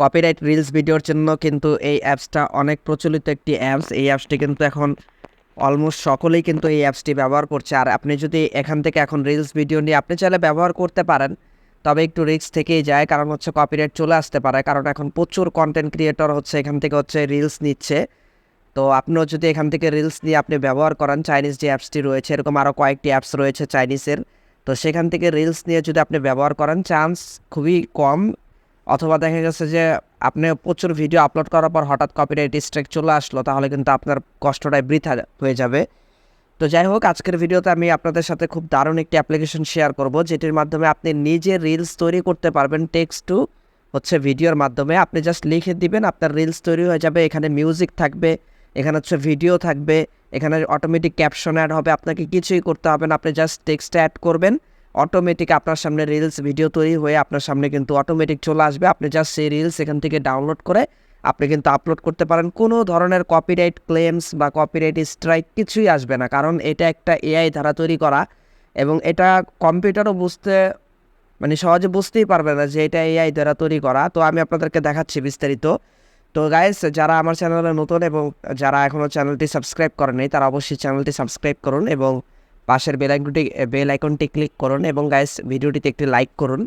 Copyright reels ভিডিওর জন্য কিন্তু এই অ্যাপসটা অনেক প্রচলিত একটি অ্যাপস এই অ্যাপসটি কিন্তু এখন অলমোস্ট সকলেই কিন্তু এই অ্যাপসটি ব্যবহার করছে। আর আপনি যদি এখান থেকে এখন রিলস ভিডিও নিয়ে আপনি চাইলে ব্যবহার করতে পারেন, তবে একটু রিস্ক থেকেই যায়, কারণ হচ্ছে কপিরাইট চলে আসতে পারে। কারণ এখন প্রচুর কন্টেন্ট ক্রিয়েটর হচ্ছে, এখান থেকে হচ্ছে রিলস নিচ্ছে। তো আপনিও যদি এখান থেকে রিলস নিয়ে আপনি ব্যবহার করেন চাইনিজ যে অ্যাপসটি রয়েছে, এরকম আরও কয়েকটি অ্যাপস রয়েছে চাইনিজের তো সেখান থেকে রিলস নিয়ে যদি আপনি ব্যবহার করেন চান্স খুবই কম। অথবা দেখা গেছে যে আপনি প্রচুর ভিডিও আপলোড করার পর হঠাৎ কপিরাইট স্ট্রাইক চলে আসলো, তাহলে কিন্তু আপনার কষ্টটাই বৃথা হয়ে যাবে। তো যাই হোক, আজকের ভিডিওতে আমি আপনাদের সাথে খুব দারুণ একটি অ্যাপ্লিকেশন শেয়ার করব, যেটির মাধ্যমে আপনি নিজে রিলস তৈরি করতে পারবেন। টেক্সট টু হচ্ছে ভিডিওর মাধ্যমে। আপনি জাস্ট লিখে দিবেন, আপনার রিলস তৈরি হয়ে যাবে। এখানে মিউজিক থাকবে, এখানে হচ্ছে ভিডিও থাকবে, এখানে অটোমেটিক ক্যাপশন অ্যাড হবে। আপনাকে কিছুই করতে হবে না, আপনি জাস্ট টেক্সট অ্যাড করবেন। অটোমেটিক আপনার সামনে রিলস ভিডিও তৈরি হয়ে আপনার সামনে কিন্তু অটোমেটিক চলে আসবে। আপনি জাস্ট সেই রিলস এখান থেকে ডাউনলোড করে আপনি কিন্তু আপলোড করতে পারেন। কোনো ধরনের কপিরাইট ক্লেমস বা কপিরাইট স্ট্রাইক কিছুই আসবে না, কারণ এটা একটা এআই দ্বারা তৈরি করা এবং এটা কম্পিউটারও বুঝতে মানে সহজে বুঝতেই পারবে না যে এটা এআই দ্বারা তৈরি করা। তো আমি আপনাদেরকে দেখাচ্ছি বিস্তারিত। তো গাইস যারা আমার চ্যানেলে নতুন এবং যারা এখনও চ্যানেলটি সাবস্ক্রাইব করেনি তারা অবশ্যই চ্যানেলটি সাবস্ক্রাইব করুন এবং পাশের বেল আইকনটি বেল আইকনটি ক্লিক করুন এবং গাইস ভিডিওটিতে একটি লাইক করুন।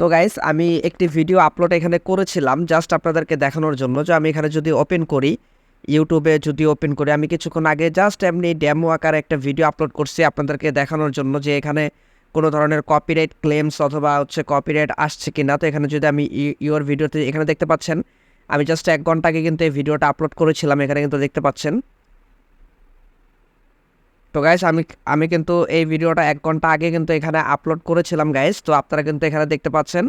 তো গাইস আমি একটি ভিডিও আপলোড এখানে করেছিলাম জাস্ট আপনাদেরকে দেখানোর জন্য। যে আমি এখানে যদি ওপেন করি ইউটিউবে যদি ওপেন করি, আমি কিছুক্ষণ আগে জাস্ট এমনি ডেমো আকারে একটা ভিডিও আপলোড করছি আপনাদেরকে দেখানোর জন্য যে এখানে কোনো ধরনের কপিরাইট ক্লেমস অথবা হচ্ছে কপিরাইট আসছে কি না তো এখানে যদি আমি ইউর ভিডিওতে এখানে দেখতে পাচ্ছেন, আমি জাস্ট এক ঘণ্টা আগে কিন্তু এই ভিডিওটা আপলোড করেছিলাম, এখানে কিন্তু দেখতে পাচ্ছেন। তো গাইস আমি আমি কিন্তু এই ভিডিওটা এক ঘণ্টা আগে কিন্তু এখানে আপলোড করেছিলাম গাইস তো আপনারা কিন্তু এখানে দেখতে পাচ্ছেন।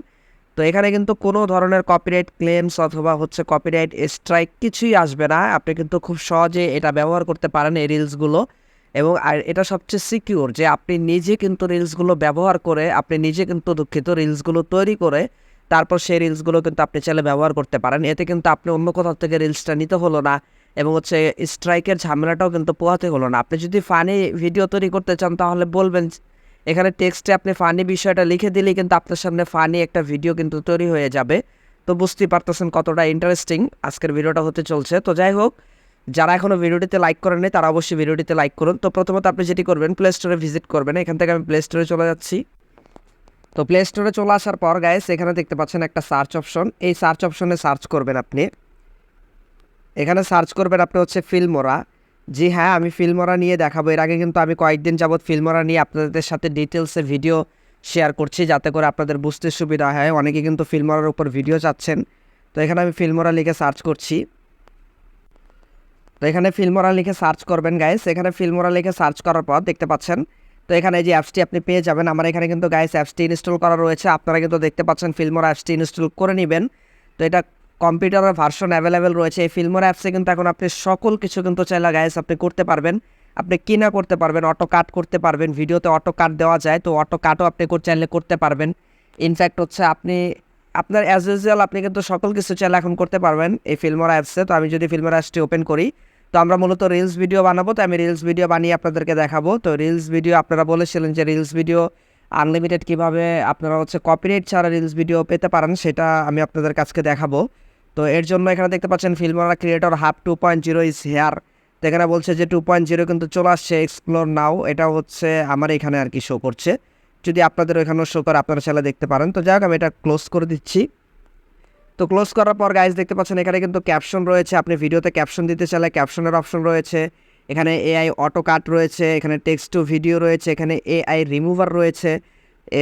তো এখানে কিন্তু কোনো ধরনের কপিরাইট ক্লেমস অথবা হচ্ছে কপিরাইট স্ট্রাইক কিছুই আসবে না। আপনি কিন্তু খুব সহজে এটা ব্যবহার করতে পারেন এই রিলসগুলো এবং আর এটা সবচেয়ে সিকিউর যে আপনি নিজে কিন্তু রিলসগুলো ব্যবহার করে, আপনি নিজে কিন্তু দুঃখিত রিলসগুলো তৈরি করে, তারপর সেই রিলসগুলো কিন্তু আপনি চাইলে ব্যবহার করতে পারেন। এতে কিন্তু আপনি অন্য কোথাও থেকে রিলসটা নিতে হলো না। এবং হচ্ছে স্ট্রাইকের ঝামেলাটাও কিন্তু পোহাতে হলো না। আপনি যদি ফানি ভিডিও তৈরি করতে চান, তাহলে বলবেন এখানে টেক্সটে আপনি ফানি বিষয়টা লিখে দিলেই কিন্তু আপনার সামনে ফানি একটা ভিডিও কিন্তু তৈরি হয়ে যাবে। তো বুঝতেই পারতেছেন কতটা ইন্টারেস্টিং আজকের ভিডিওটা হতে চলছে। তো যাই হোক, যারা এখনও ভিডিওটিতে লাইক করেননি, তারা অবশ্যই ভিডিওটিতে লাইক করুন। তো প্রথমত আপনি যেটি করবেন প্লে স্টোরে ভিজিট করবেন। এখান থেকে আমি প্লে স্টোরে চলে যাচ্ছি। তো প্লে স্টোরে চলে আসার পর গায়ে এখানে দেখতে পাচ্ছেন একটা সার্চ অপশন এই সার্চ অপশনে সার্চ করবেন আপনি। এখানে সার্চ করবেন আপনি হচ্ছে ফিল্মোরা। জি হ্যাঁ আমি ফিল্মোরা নিয়ে দেখাবো। এর আগে কিন্তু আমি কয়েকদিন যাবৎ ফিল্মোরা নিয়ে আপনাদের সাথে ডিটেলসে ভিডিও শেয়ার করছি যাতে করে আপনাদের বুঝতে সুবিধা হয়। অনেকে কিন্তু ফিল্মোরার উপর ভিডিও চাচ্ছেন। তো এখানে আমি ফিল্মোরা লিখে সার্চ করছি। তো এখানে ফিল্মোরা লিখে সার্চ করবেন গাইস এখানে ফিল্মোরা লিখে সার্চ করার পর দেখতে পাচ্ছেন, তো এখানে এই যে অ্যাপসটি আপনি পেয়ে যাবেন। আমার এখানে কিন্তু গাইস অ্যাপসটি ইনস্টল করা রয়েছে। আপনারা কিন্তু দেখতে পাচ্ছেন, ফিল্মোরা অ্যাপসটি ইনস্টল করে নেবেন। তো এটা কম্পিউটারের ভার্সন অ্যাভেলেবেল রয়েছে। এই ফিল্মোর অ্যাপসে কিন্তু এখন আপনি সকল কিছু কিন্তু চাইলে গাইস আপনি করতে পারবেন। আপনি কি না করতে পারবেন অটো কাট করতে পারবেন ভিডিওতে অটো কাট দেওয়া যায়, তো অটো কাটও আপনি চাইলে করতে পারবেন। ইনফ্যাক্ট হচ্ছে আপনি, আপনার অ্যাজ ইউজুয়াল আপনি কিন্তু সকল কিছু চাইলে এখন করতে পারবেন এই ফিল্মোর অ্যাপসে তো আমি যদি ফিল্মোর অ্যাপসটি ওপেন করি, তো আমরা মূলত রিলস ভিডিও বানাবো, তো আমি রিলস ভিডিও বানিয়ে আপনাদেরকে দেখাবো। তো রিলস ভিডিও আপনারা বলেছিলেন যে রিলস ভিডিও আনলিমিটেড কীভাবে আপনারা হচ্ছে কপিরাইট ছাড়া রিলস ভিডিও পেতে পারেন, সেটা আমি আপনাদের কাছকে দেখাবো। তো এর জন্য এখানে দেখতে পাচ্ছেন Filmora creator half two point zero is here তো এখানে বলছে যে টু পয়েন্ট জিরো কিন্তু চলে আসছে এক্সপ্লোর নাও এটা হচ্ছে আমার এখানে আর কি শো করছে। যদি আপনাদের ওইখানেও শো করে আপনারা চাইলে দেখতে পারেন। তো যাই হোক, আমি এটা ক্লোজ করে দিচ্ছি। তো ক্লোজ করার পর গাইজ দেখতে পাচ্ছেন এখানে কিন্তু ক্যাপশন রয়েছে। আপনি ভিডিওতে ক্যাপশন দিতে চাইলে ক্যাপশনের অপশন রয়েছে। এখানে এআই অটো কাট রয়েছে, এখানে টেক্সট টু ভিডিও রয়েছে, এখানে এআই রিমুভার রয়েছে।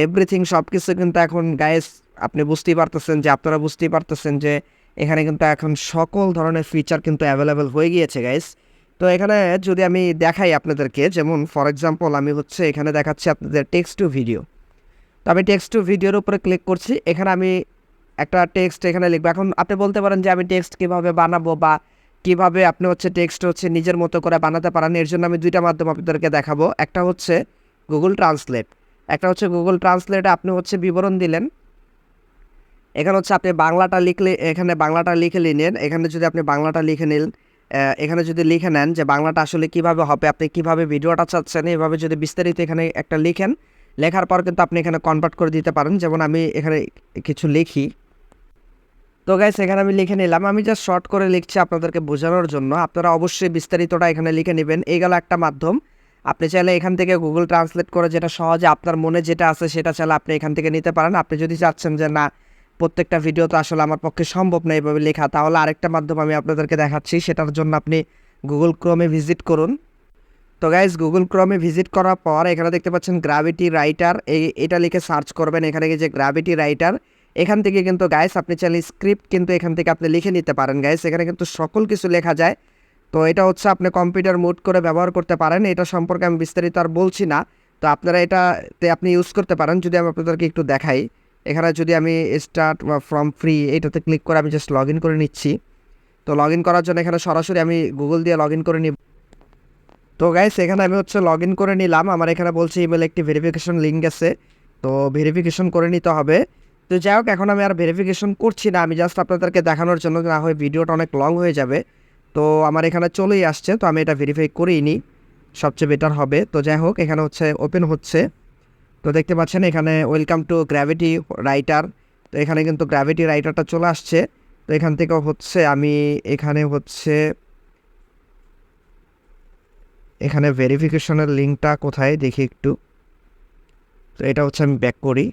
এভরিথিং সব কিছু কিন্তু এখন গাইজ আপনি বুঝতেই পারতেছেন যে, আপনারা বুঝতেই পারতেছেন যে এখানে কিন্তু এখন সকল ধরনের ফিচার কিন্তু অ্যাভেলেবেল হয়ে গিয়েছে গাইস তো এখানে যদি আমি দেখাই আপনাদেরকে, যেমন ফর এক্সাম্পল আমি হচ্ছে এখানে দেখাচ্ছি আপনাদের টেক্সট টু ভিডিও তো আমি টেক্সট টু ভিডিওর উপরে ক্লিক করছি, এখানে আমি একটা টেক্সট এখানে লিখব। এখন আপনি বলতে পারেন যে আমি টেক্সট কীভাবে বানাবো বা কীভাবে আপনি হচ্ছে টেক্সট হচ্ছে নিজের মতো করে বানাতে পারেন, এর জন্য আমি দুইটা মাধ্যম আপনাদেরকে দেখাবো। একটা হচ্ছে গুগল ট্রান্সলেট একটা হচ্ছে গুগল ট্রান্সলেটে আপনি হচ্ছে বিবরণ দিলেন। এখানে হচ্ছে আপনি বাংলাটা লিখলে, এখানে বাংলাটা লিখে নিলেন। এখানে যদি আপনি বাংলাটা লিখে নিন এখানে যদি লিখে নেন যে বাংলাটা আসলে কীভাবে হবে, আপনি কীভাবে ভিডিওটা চাচ্ছেন, এভাবে যদি বিস্তারিত এখানে একটা লিখেন, লেখার পর কিন্তু আপনি এখানে কনভার্ট করে দিতে পারেন। যেমন আমি এখানে কিছু লিখি। তো গাইস এখানে আমি লিখে নিলাম। আমি জাস্ট শর্ট করে লিখছি আপনাদেরকে বোঝানোর জন্য। আপনারা অবশ্যই বিস্তারিতটা এখানে লিখে নেবেন। এই গেল একটা মাধ্যম। আপনি চাইলে এখান থেকে গুগল ট্রান্সলেট করে যেটা সহজে আপনার মনে যেটা আছে সেটা চাইলে আপনি এখান থেকে নিতে পারেন। আপনি যদি চাচ্ছেন যে না প্রত্যেকটা ভিডিও তো আসলে আমার পক্ষে সম্ভব না এইভাবে লেখা। তাহলে আরেকটা মাধ্যম আমি আপনাদেরকে দেখাচ্ছি, সেটার জন্য আপনি গুগল ক্রোমে ভিজিট করুন। তো গাইজ গুগল ক্রমে ভিজিট করার পর এখানে দেখতে পাচ্ছেন গ্রাভিটি রাইটার এই, এটা লিখে সার্চ করবেন এখানে যে গ্রাভিটি রাইটার এখান থেকে কিন্তু গাইস আপনি চাইলে স্ক্রিপ্ট কিন্তু এখান থেকে আপনি লিখে নিতে পারেন গাইস এখানে কিন্তু সকল কিছু লেখা যায়। তো এটা হচ্ছে আপনি কম্পিউটার মুড করে ব্যবহার করতে পারেন, এটা সম্পর্কে আমি বিস্তারিত আর বলছি না। তো আপনারা এটাতে আপনি ইউজ করতে পারেন, যদি আমি আপনাদেরকে একটু দেখাই। এখানে যদি আমি স্টার্ট ফ্রম ফ্রি এটাতে ক্লিক করে আমি জাস্ট লগ করে নিচ্ছি। তো লগ করার জন্য এখানে সরাসরি আমি গুগল দিয়ে লগ করে নিব। তো গাইস এখানে আমি হচ্ছে লগ করে নিলাম। আমার এখানে বলছে ইমেল একটি ভেরিফিকেশন লিঙ্ক আছে। তো ভেরিফিকেশন করে নিতে হবে। তো যাই হোক, এখন আমি আর ভেরিফিকেশন করছি না। আমি জাস্ট আপনাদেরকে দেখানোর জন্য না হয় ভিডিওটা অনেক লং হয়ে যাবে। তো আমার এখানে চলেই আসছে। তো আমি এটা ভেরিফাই করেই নিই। সবচেয়ে বেটার হবে। তো যাই হোক, এখানে হচ্ছে ওপেন হচ্ছে। তো দেখতে পাচ্ছেন এখানে ওয়েলকাম টু গ্র্যাভিটি রাইটার তো এখানে কিন্তু গ্র্যাভিটি রাইটারটা চলে আসছে। তো এখান থেকে হচ্ছে আমি এখানে হচ্ছে এখানে ভেরিফিকেশনের লিঙ্কটা কোথায় দেখি একটু। তো এটা হচ্ছে আমি ব্যাক করি।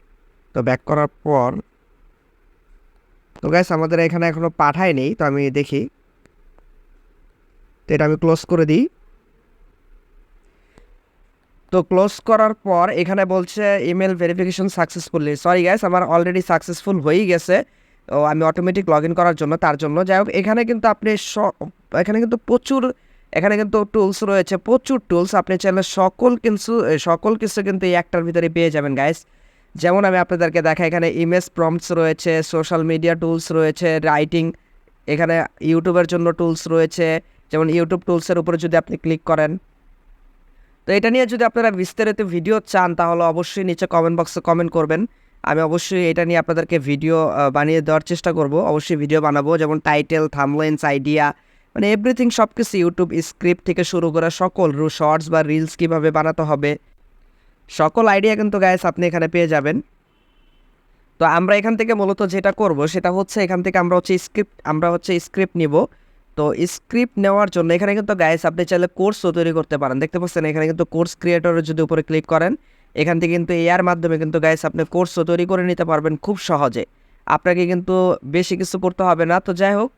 তো ব্যাক করার পর, তো গ্যাস আমাদের এখানে এখনও পাঠায় নেই, তো আমি দেখি। তো এটা আমি ক্লোজ করে দিই। তো ক্লোজ করার পর এখানে বলছে email verification successfully sorry guys আমার অলরেডি সাকসেসফুল হয়েই গেছে। ও, আমি অটোমেটিক লগ ইন করার জন্য, তার জন্য। যাই হোক, এখানে কিন্তু আপনি স- এখানে কিন্তু প্রচুর, এখানে কিন্তু টুলস রয়েছে, প্রচুর টুলস আপনি চাইলে সকল কিছু সকল কিছু কিন্তু এই একটার ভিতরে পেয়ে যাবেন গাইস যেমন আমি আপনাদেরকে দেখা এখানে ইমেজ প্রম্পটস রয়েছে সোশ্যাল মিডিয়া টুলস রয়েছে রাইটিং এখানে ইউটিউবের জন্য টুলস রয়েছে। যেমন ইউটিউব টুলসের উপরে যদি আপনি ক্লিক করেন তো এটা নিয়ে যদি আপনারা বিস্তারিত ভিডিও চান, তাহলে অবশ্যই নিচে কমেন্ট বক্সে কমেন্ট করবেন। আমি অবশ্যই এটা নিয়ে আপনাদেরকে ভিডিও বানিয়ে দেওয়ার চেষ্টা করব। অবশ্যই ভিডিও বানাবো, যেমন টাইটেল থামলেন্স আইডিয়া মানে এভরিথিং সব কিছু ইউটিউব স্ক্রিপ্ট থেকে শুরু করে সকল রু শর্টস বা রিলস কীভাবে বানাতে হবে, সকল আইডিয়া কিন্তু গাইস আপনি এখানে পেয়ে যাবেন। তো আমরা এখান থেকে মূলত যেটা করব, সেটা হচ্ছে এখান থেকে আমরা হচ্ছে স্ক্রিপ্ট আমরা হচ্ছে স্ক্রিপ্ট নিব। তো স্ক্রিপ্ট নেওয়ার জন্য এখানে কিন্তু গাইস আপনি চাইলে কোর্সও তৈরি করতে পারেন। দেখতে পাচ্ছেন এখানে কিন্তু কোর্স ক্রিয়েটরের যদি উপরে ক্লিক করেন, এখান থেকে কিন্তু এআর মাধ্যমে কিন্তু গাইস আপনি কোর্সও তৈরি করে নিতে পারবেন খুব সহজে। আপনাকে কিন্তু বেশি কিছু করতে হবে না। তো যাই হোক,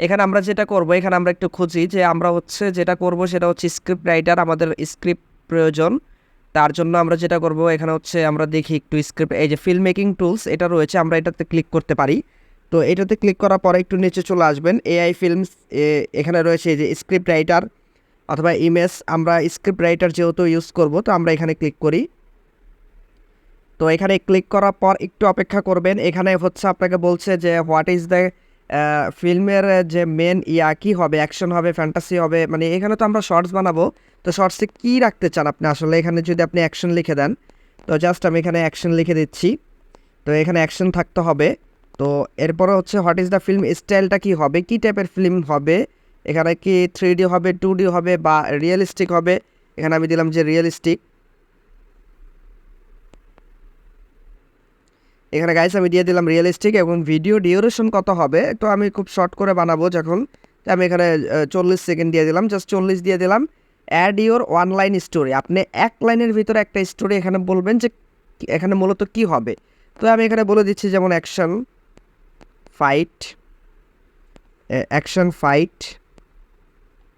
এখানে আমরা যেটা করব, এখানে আমরা একটু খুঁজি যে আমরা হচ্ছে যেটা করব সেটা হচ্ছে স্ক্রিপ্ট রাইটার আমাদের স্ক্রিপ্ট প্রয়োজন। তার জন্য আমরা যেটা করব, এখানে হচ্ছে আমরা দেখি একটু স্ক্রিপ্ট এই যে ফিল্ম মেকিং টুলস এটা রয়েছে, আমরা এটাতে ক্লিক করতে পারি। তো এটাতে ক্লিক করার পরে একটু নিচে চলে আসবেন। এআই ফিল্মস এখানে রয়েছে যে স্ক্রিপ্ট রাইটার অথবা ইমেজ আমরা স্ক্রিপ্ট রাইটার যেহেতু ইউজ করব, তো আমরা এখানে ক্লিক করি। তো এখানে ক্লিক করার পর একটু অপেক্ষা করবেন। এখানে হচ্ছে আপনাকে বলছে যে হোয়াট ইজ দ্য ফিল্মের যে মেন ইয়া, কী হবে? অ্যাকশন হবে ফ্যান্টাসি হবে মানে এখানে তো আমরা শর্টস বানাবো। তো শর্টসে কী রাখতে চান আপনি? আসলে এখানে যদি আপনি অ্যাকশন লিখে দেন, তো জাস্ট আমি এখানে অ্যাকশন লিখে দিচ্ছি। তো এখানে অ্যাকশন থাকতে হবে। তো এরপরে হচ্ছে হোয়াট ইজ দ্য ফিল্ম স্টাইলটা কী হবে? কী টাইপের ফিল্ম হবে? এখানে কি থ্রি ডি হবে টু ডি হবে বা রিয়েলিস্টিক হবে? এখানে আমি দিলাম যে রিয়েলিস্টিক এখানে গাইস আমি দিয়ে দিলাম রিয়েলিস্টিক এবং ভিডিও ডিউরেশন কত হবে? তো আমি খুব শর্ট করে বানাবো যখন। আমি এখানে চল্লিশ সেকেন্ড দিয়ে দিলাম। জাস্ট চল্লিশ দিয়ে দিলাম। Add your one line story আপনি এক লাইনের ভিতরে একটা স্টোরি এখানে বলবেন যে এখানে মূলত কি হবে? তো আমি এখানে বলে দিচ্ছি যেমন action fight action fight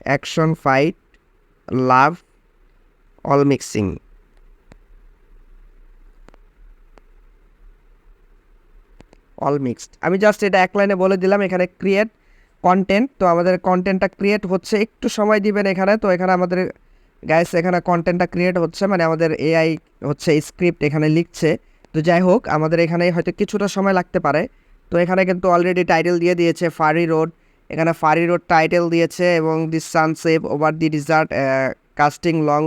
action fight love all mixing all mixed আমি জাস্ট এটা এক লাইনে বলে দিলাম, এখানে ক্রিয়েট কন্টেন্ট তো আমাদের কন্টেন্টটা ক্রিয়েট হচ্ছে, একটু সময় দিবেন এখানে, তো এখানে আমাদের গ্যাস এখানে কন্টেন্টটা ক্রিয়েট হচ্ছে মানে আমাদের এআই হচ্ছে স্ক্রিপ্ট এখানে লিখছে। তো যাই হোক, আমাদের এখানে হয়তো কিছুটা সময় লাগতে পারে। তো এখানে কিন্তু অলরেডি টাইটেল দিয়ে দিয়েছে ফারি রোড এখানে ফারি রোড টাইটেল দিয়েছে এবং the sunset over the desert casting long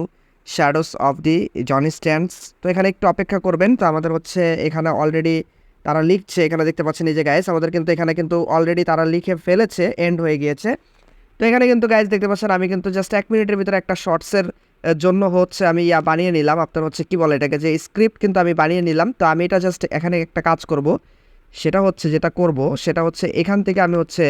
shadows of the Johnny stands তো এখানে একটু অপেক্ষা করবেন। তো আমাদের হচ্ছে এখানে অলরেডি তারা লিখছে। এখানে দেখতে পাচ্ছেন এই যে গাইস আমাদের কিন্তু এখানে কিন্তু অলরেডি তারা লিখে ফেলেছে এন্ড হয়ে গিয়েছে। তো এখানে কিন্তু গাইস দেখতে পাচ্ছেন, আমি কিন্তু জাস্ট এক মিনিটের ভিতরে একটা শর্টসের জন্য হচ্ছে আমি ইয়া বানিয়ে নিলাম। আপনার হচ্ছে কি বলে এটাকে? যে স্ক্রিপ্ট কিন্তু আমি বানিয়ে নিলাম। তো আমি এটা জাস্ট এখানে একটা কাজ করব। সেটা হচ্ছে যেটা করব, সেটা হচ্ছে এখান থেকে আমি হচ্ছে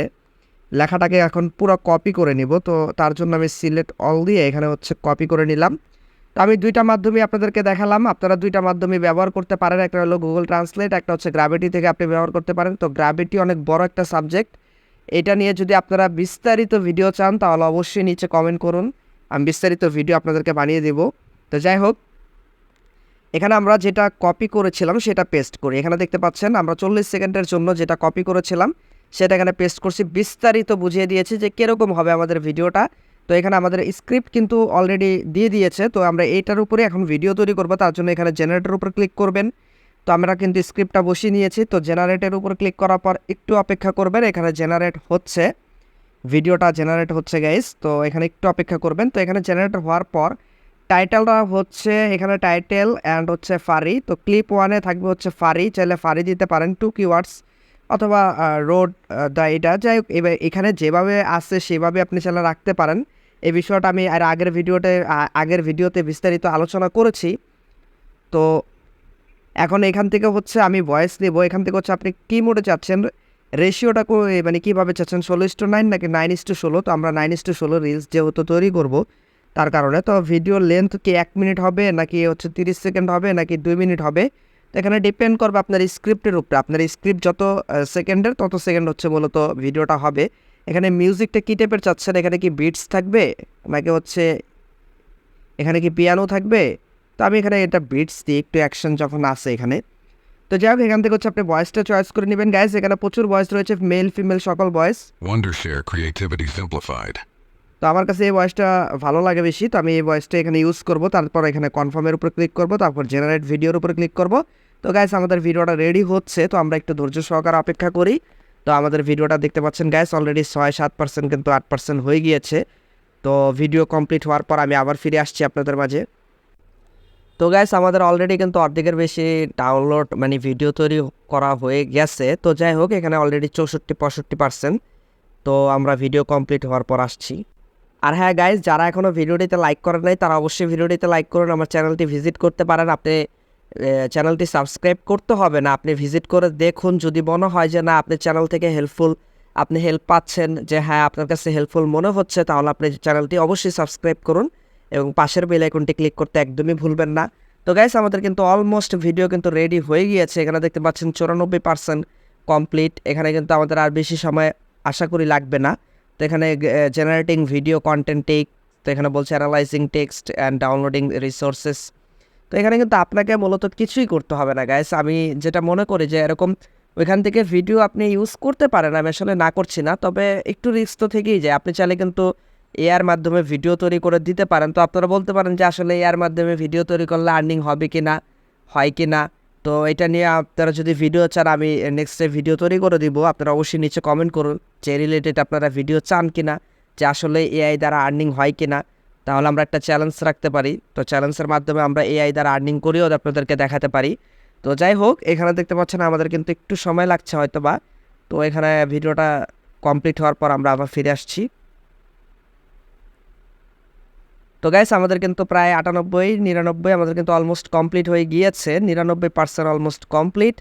লেখাটাকে এখন পুরো কপি করে নিব। তো তার জন্য আমি সিলেক্ট অল দিয়ে এখানে হচ্ছে কপি করে নিলাম। তো আমি দুইটা মাধ্যমে আপনাদেরকে দেখালাম। আপনারা দুইটা মাধ্যমে ব্যবহার করতে পারেন। একটা হলো গুগল ট্রান্সলেট একটা হচ্ছে গ্রাভিটি থেকে আপনি ব্যবহার করতে পারেন। তো গ্রাভিটি অনেক বড় একটা সাবজেক্ট এটা নিয়ে যদি আপনারা বিস্তারিত ভিডিও চান, তাহলে অবশ্যই নিচে কমেন্ট করুন। আমি বিস্তারিত ভিডিও আপনাদেরকে বানিয়ে দেব। তো যাই হোক এখানে আমরা যেটা কপি করেছিলাম, সেটা পেস্ট করি। এখানে দেখতে পাচ্ছেন, আমরা চল্লিশ সেকেন্ডের জন্য যেটা কপি করেছিলাম, সেটা এখানে পেস্ট করছি। বিস্তারিত বুঝিয়ে দিয়েছি যে কীরকম হবে আমাদের ভিডিওটা। তো এখানে আমাদের স্ক্রিপ্ট কিন্তু অলরেডি দিয়ে দিয়েছে। তো আমরা এইটার উপরে এখন ভিডিও তৈরি করব। তার জন্য এখানে জেনারেটর উপর ক্লিক করবেন। তো আমরা কিন্তু স্ক্রিপ্টটা বসিয়ে নিয়েছি। তো জেনারেটের উপর ক্লিক করার পর একটু অপেক্ষা করবেন। এখানে জেনারেট হচ্ছে। ভিডিওটা জেনারেট হচ্ছে গাইস তো এখানে একটু অপেক্ষা করবেন। তো এখানে জেনারেট হওয়ার পর টাইটেলটা হচ্ছে এখানে টাইটেল অ্যান্ড হচ্ছে ফারি তো ক্লিপ ওয়ানে থাকবে হচ্ছে ফারি চাইলে ফারি দিতে পারেন টু কিওয়ার্ডস অথবা রোড দ্য এটা। যাই হোক, এবার এখানে যেভাবে আসছে সেভাবে আপনি চাইলে রাখতে পারেন। এই বিষয়টা আমি আর আগের ভিডিওতে আগের ভিডিওতে বিস্তারিত আলোচনা করেছি। তো এখন এখান থেকে হচ্ছে আমি ভয়েস নেব এখান থেকে হচ্ছে আপনি কী মোডে চাচ্ছেন? রেশিওটা মানে কীভাবে চাচ্ছেন? ষোলো ইস টু নাইন নাকি নাইন ইস টু ষোলো? তো আমরা নাইন ইস টু ষোলো রিলস যেহেতু তৈরি করব। তার কারণে তো ভিডিওর লেন্থ কি এক মিনিট হবে, নাকি হচ্ছে তিরিশ সেকেন্ড হবে, নাকি দুই মিনিট হবে? এখানে ডিপেন্ড করবে আপনার স্ক্রিপ্টের উপরে। আপনার স্ক্রিপ্ট যত সেকেন্ডের তত সেকেন্ড হচ্ছে মূলত ভিডিওটা হবে। এখানে মিউজিকটা কী টাইপের চাচ্ছেন? এখানে কি বিটস থাকবে? নাকি হচ্ছে এখানে কি পিয়ানো থাকবে? তো আমি এখানে এটা বিটস দিই একটু অ্যাকশন যখন আসে এখানে। তো যাই হোক, এখান থেকে হচ্ছে আপনি ভয়েসটা চয়েস করে নেবেন। গাইজ এখানে প্রচুর ভয়েস রয়েছে মেল ফিমেল সকল ভয়েস Wondershare Creativity Simplified. তো আমার কাছে এই ভয়েসটা ভালো লাগে বেশি, তো আমি এই ভয়েসটা এখানে ইউজ করব, তারপর এখানে কনফার্মের উপর ক্লিক করব, তারপর জেনারেট ভিডিওর উপর ক্লিক করব। তো গাইস আমাদের ভিডিওটা রেডি হচ্ছে, তো আমরা একটু ধৈর্য সহকারে অপেক্ষা করি। তো আমাদের ভিডিওটা দেখতে পাচ্ছেন গ্যাস অলরেডি ছয় সাত পার্সেন্ট কিন্তু আট পার্সেন্ট হয়ে গিয়েছে। তো ভিডিও কমপ্লিট হওয়ার পর আমি আবার ফিরে আসছি আপনাদের মাঝে। তো গ্যাস আমাদের অলরেডি কিন্তু অর্ধেকের বেশি ডাউনলোড মানে ভিডিও তৈরি করা হয়ে গেছে। তো যাই হোক, এখানে অলরেডি চৌষট্টি, পঁয়ষট্টি পার্সেন্ট তো আমরা ভিডিও কমপ্লিট হওয়ার পর আসছি। আর হ্যাঁ গাইজ যারা এখনও ভিডিওটিতে লাইক করেন নাই, তারা অবশ্যই ভিডিওটিতে লাইক করুন। আমার চ্যানেলটি ভিজিট করতে পারেন। আপনি চ্যানেলটি সাবস্ক্রাইব করতে হবে না। আপনি ভিজিট করে দেখুন। যদি মনে হয় যে না, আপনি চ্যানেল থেকে হেল্পফুল আপনি হেল্প পাচ্ছেন, যে হ্যাঁ আপনার কাছে হেল্পফুল মনে হচ্ছে, তাহলে আপনি চ্যানেলটি অবশ্যই সাবস্ক্রাইব করুন এবং পাশের বেল আইকনটি ক্লিক করতে একদমই ভুলবেন না। তো গাইস আমাদের কিন্তু অলমোস্ট ভিডিও কিন্তু রেডি হয়ে গিয়েছে। এখানে দেখতে পাচ্ছেন, চুরানব্বই পার্সেন্ট কমপ্লিট এখানে কিন্তু আমাদের আর বেশি সময় আশা করি লাগবে না। তো এখানে জেনারেটিং ভিডিও কন্টেন্ট টেক তো এখানে বলছে analysing text and downloading resources তো এখানে কিন্তু আপনাকে মূলত কিছুই করতে হবে না গাইস আমি যেটা মনে করি যে এরকম ওইখান থেকে ভিডিও আপনি ইউজ করতে পারেন, আমি আসলে না করছি না। তবে একটু রিস্ক তো থেকেই যায়। আপনি চাইলে কিন্তু এআর মাধ্যমে ভিডিও তৈরি করে দিতে পারেন। তো আপনারা বলতে পারেন যে আসলে এআর মাধ্যমে ভিডিও তৈরি করলে আর্নিং হবে কি না হয় কি না তো এটা নিয়ে আপনারা যদি ভিডিও চান, আমি নেক্সটে ভিডিও তৈরি করে দিব। আপনারা অবশ্যই নিচে কমেন্ট করুন যে রিলেটেড আপনারা ভিডিও চান কি না যে আসলে এআই দ্বারা আর্নিং হয় কি না তাহলে আমরা একটা চ্যালেঞ্জ রাখতে পারি। তো চ্যালেঞ্জের মাধ্যমে আমরা এআই দ্বারা আর্নিং করেও আপনাদেরকে দেখাতে পারি। তো যাই হোক, এখানে দেখতে পাচ্ছেন আমাদের কিন্তু একটু সময় লাগছে হয়তো বা তো এখানে ভিডিওটা কমপ্লিট হওয়ার পর আমরা আবার ফিরে আসছি। তো গাইস আমাদের কিন্তু প্রায় আটানব্বই নিরানব্বই আমাদের কিন্তু অলমোস্ট কমপ্লিট হয়ে গিয়েছে। নিরানব্বই পার্সেন্ট অলমোস্ট কমপ্লিট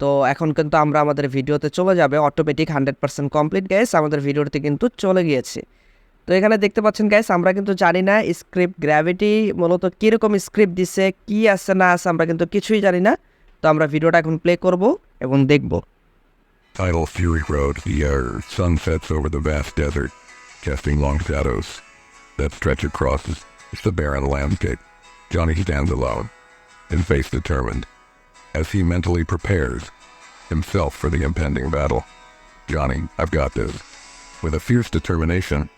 তো এখন কিন্তু আমরা আমাদের ভিডিওতে চলে যাবে। Automatic hundred percent complete guys আমাদের ভিডিওতে কিন্তু চলে গিয়েছে। তো এখানে দেখতে পাচ্ছেন গ্যাস আমরা কিন্তু জানি না স্ক্রিপ্ট গ্র্যাভিটি মূলত কীরকম স্ক্রিপ্ট দিছে কি আছে না আছে আমরা কিন্তু কিছুই জানি না। তো আমরা ভিডিওটা এখন প্লে করব এবং দেখব। Tidal Fury Road, the air sun sets over the vast desert, casting long shadows. That stretch across the barren landscape. Johnny stands alone and face determined as he mentally prepares himself for the impending battle. Johnny, I've got this. With a fierce determination,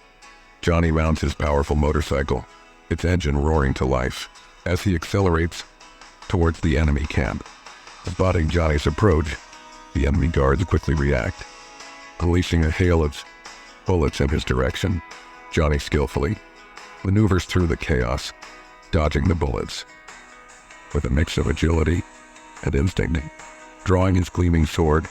Johnny mounts his powerful motorcycle, its engine roaring to life, as he accelerates towards the enemy camp. Spotting Johnny's approach, the enemy guards quickly react, unleashing a hail of bullets in his direction. Johnny skillfully maneuvers through the chaos, dodging the bullets. With a mix of agility and instinct, drawing his gleaming sword,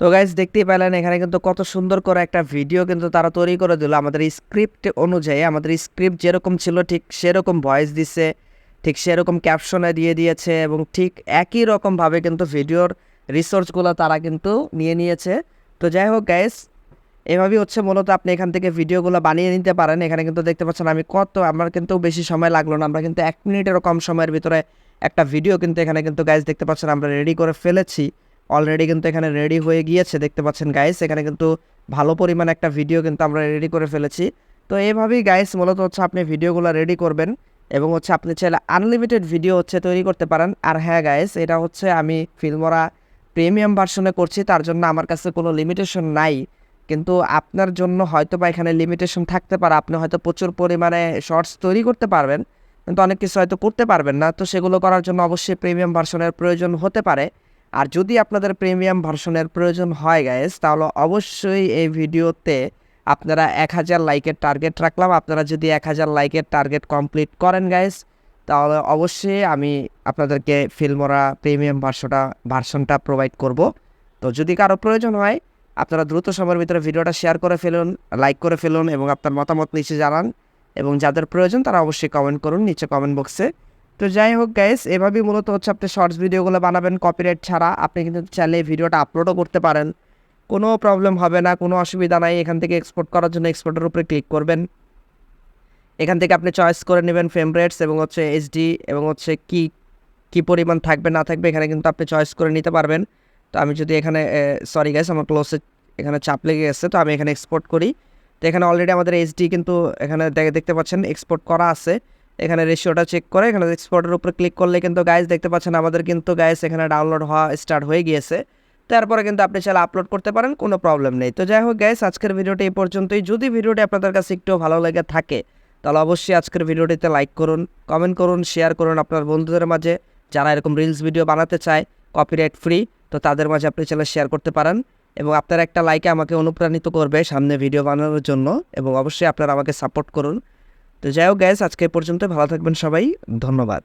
তো guys দেখতেই পেলেন এখানে কিন্তু কত সুন্দর করে একটা video কিন্তু তারা তৈরি করে দিল। আমাদের স্ক্রিপ্ট অনুযায়ী আমাদের স্ক্রিপ্ট যেরকম ছিল ঠিক সেরকম ভয়েস দিছে ঠিক সেরকম ক্যাপশনে দিয়ে দিয়েছে এবং ঠিক একই রকমভাবে কিন্তু ভিডিওর রিসোর্সগুলো তারা কিন্তু নিয়ে নিয়েছে। তো যাই হোক গ্যাস এভাবেই হচ্ছে মূলত আপনি এখান থেকে ভিডিওগুলো বানিয়ে নিতে পারেন। এখানে কিন্তু দেখতে পাচ্ছেন আমি কত, আমার কিন্তু বেশি সময় লাগল না। আমরা কিন্তু এক মিনিটেরও কম সময়ের ভিতরে একটা ভিডিও কিন্তু এখানে কিন্তু গাইজ দেখতে পাচ্ছেন আমরা রেডি করে ফেলেছি। অলরেডি কিন্তু এখানে রেডি হয়ে গিয়েছে দেখতে পাচ্ছেন গাইস এখানে কিন্তু ভালো পরিমাণে একটা ভিডিও কিন্তু আমরা রেডি করে ফেলেছি। তো এইভাবেই গাইস মূলত হচ্ছে আপনি ভিডিওগুলো রেডি করবেন এবং হচ্ছে আপনি চাইলে আনলিমিটেড ভিডিও হচ্ছে তৈরি করতে পারেন। আর হ্যাঁ গাইস এটা হচ্ছে আমি ফিল্মরা প্রিমিয়াম ভার্সনে করছি। তার জন্য আমার কাছে কোনো লিমিটেশন নাই। কিন্তু আপনার জন্য হয়তো বা এখানে লিমিটেশন থাকতে পারে। আপনি হয়তো প্রচুর পরিমাণে শর্টস তৈরি করতে পারবেন, কিন্তু অনেক কিছু হয়তো করতে পারবেন না। তো সেগুলো করার জন্য অবশ্যই প্রিমিয়াম ভার্সনের প্রয়োজন হতে পারে। আর যদি আপনাদের প্রিমিয়াম ভার্সনের প্রয়োজন হয় গাইস তাহলে অবশ্যই এই ভিডিওতে আপনারা এক হাজার লাইকের টার্গেট রাখলাম। আপনারা যদি এক হাজার লাইকের টার্গেট কমপ্লিট করেন গাইস তাহলে অবশ্যই আমি আপনাদেরকে ফিল্মরা প্রিমিয়াম ভার্সনটা ভার্সনটা প্রোভাইড করব। তো যদি কারও প্রয়োজন হয় আপনারা দ্রুত সময়ের ভিতরে ভিডিওটা শেয়ার করে ফেলুন লাইক করে ফেলুন এবং আপনার মতামত নিচে জানান এবং যাদের প্রয়োজন তারা অবশ্যই কমেন্ট করুন নিচে কমেন্ট বক্সে তো যাই হোক গাইস এভাবেই মূলত হচ্ছে আপনি শর্টস ভিডিওগুলো বানাবেন কপিরাইট ছাড়া আপনি কিন্তু চাইলে ভিডিওটা আপলোডও করতে পারেন। কোনো প্রবলেম হবে না, কোনো অসুবিধা নাই, এখান থেকে এক্সপোর্ট করার জন্য এক্সপোর্টের উপরে ক্লিক করবেন। এখান থেকে আপনি চয়েস করে নেবেন ফ্রেম রেটস এবং হচ্ছে এইচডি এবং হচ্ছে কি কি পরিমাণ থাকবে, না থাকবে, এখানে কিন্তু আপনি চয়েস করে নিতে পারবেন। তো আমি যদি এখানে সরি গাইস আমার ক্লোসে এখানে চাপ লেগে গেছে, তো আমি এখানে এক্সপোর্ট করি। তো এখানে অলরেডি আমাদের এইচডি কিন্তু এখানে দেখে- দেখতে পাচ্ছেন এক্সপোর্ট করা আছে। এখানে রেশিওটা চেক করে, এখানে এক্সপোর্টের উপরে ক্লিক করলে কিন্তু গাইস দেখতে পাচ্ছেন আমাদের কিন্তু গাইস এখানে ডাউনলোড হওয়া স্টার্ট হয়ে গিয়েছে। তারপরে কিন্তু আপনি চাইলে আপলোড করতে পারেন, কোনো প্রবলেম নেই। তো যাই হোক গাইস আজকের ভিডিওটি এই পর্যন্তই। যদি ভিডিওটি আপনাদের কাছে একটু ভালো লেগে থাকে, তাহলে অবশ্যই আজকের ভিডিওটিতে লাইক করুন কমেন্ট করুন শেয়ার করুন আপনার বন্ধুদের মাঝে। যারা এরকম রিলস ভিডিও বানাতে চায় কপিরাইট ফ্রি তো তাদের মাঝে আপনি চাইলে শেয়ার করতে পারেন। এবং আপনার একটা লাইকে আমাকে অনুপ্রাণিত করবে সামনে ভিডিও বানানোর জন্য এবং অবশ্যই আপনারা আমাকে সাপোর্ট করুন। তো যাই হোক গ্যাস আজকে পর্যন্ত ভালো থাকবেন সবাই, ধন্যবাদ।